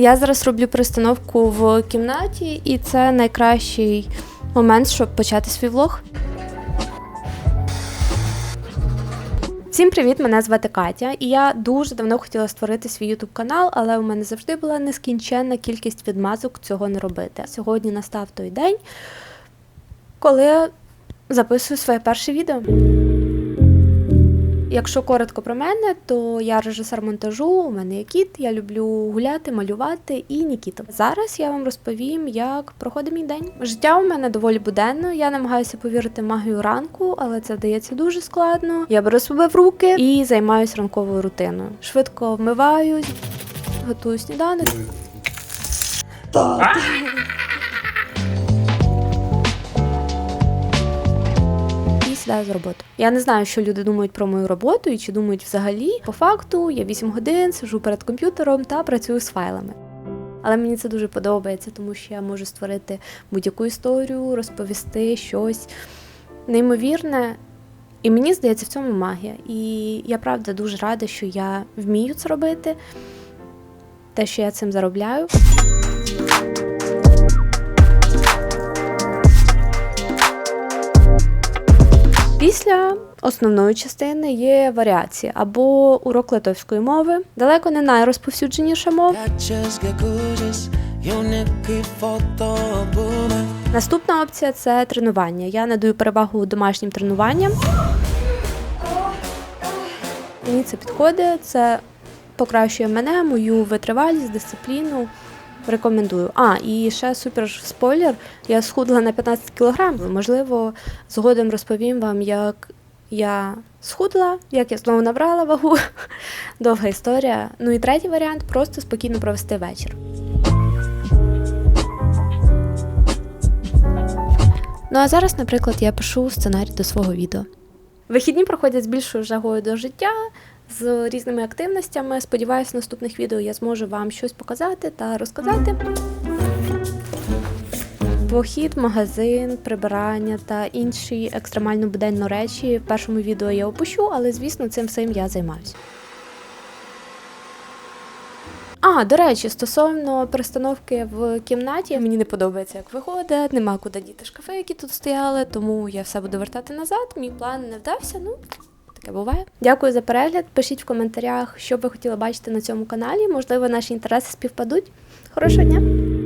Я зараз роблю перестановку в кімнаті, і це найкращий момент, щоб почати свій влог. Всім привіт! Мене звати Катя, і я дуже давно хотіла створити свій YouTube канал, але у мене завжди була нескінченна кількість відмазок цього не робити. Сьогодні настав той день, коли записую своє перше відео. Якщо коротко про мене, то я режисер монтажу, у мене є кіт, я люблю гуляти, малювати і Нікіту. Зараз я вам розповім, як проходить мій день. Життя у мене доволі буденно. Я намагаюся повірити магію ранку, але це вдається дуже складно. Я беру себе в руки і займаюся ранковою рутиною. Швидко вмиваюсь, готую сніданок. і сідаю за роботу. Я не знаю, що люди думають про мою роботу і чи думають взагалі. По факту я 8 годин сижу перед комп'ютером та працюю з файлами. Але мені це дуже подобається, тому що я можу створити будь-яку історію, розповісти щось неймовірне. І мені здається, в цьому магія. І я правда дуже рада, що я вмію це робити, те, що я цим заробляю. Після основної частини є варіації або урок литовської мови, далеко не найрозповсюдженіша мова. Наступна опція це тренування. Я надаю перевагу домашнім тренуванням. Мені це підходить, це покращує мене, мою витривалість, дисципліну. Рекомендую. А, і ще супер спойлер. Я схудла на 15 кг. Можливо, згодом розповім вам, як я схудла, як я знову набрала вагу. Довга історія. Ну і третій варіант просто спокійно провести вечір. Ну а зараз, наприклад, я пишу сценарій до свого відео. Вихідні проходять з більшою жагою до життя, з різними активностями. Сподіваюся, в наступних відео я зможу вам щось показати та розказати. Похід, магазин, прибирання та інші екстремально буденні речі в першому відео я опущу, але звісно, цим всім я займаюся. А, до речі, стосовно перестановки в кімнаті, мені не подобається, як виходить, нема куди діти шкафи, які тут стояли, тому я все буду вертати назад. Мій план не вдався. Ну, таке буває. Дякую за перегляд. Пишіть в коментарях, що ви хотіли бачити на цьому каналі. Можливо, наші інтереси співпадуть. Хорошого дня!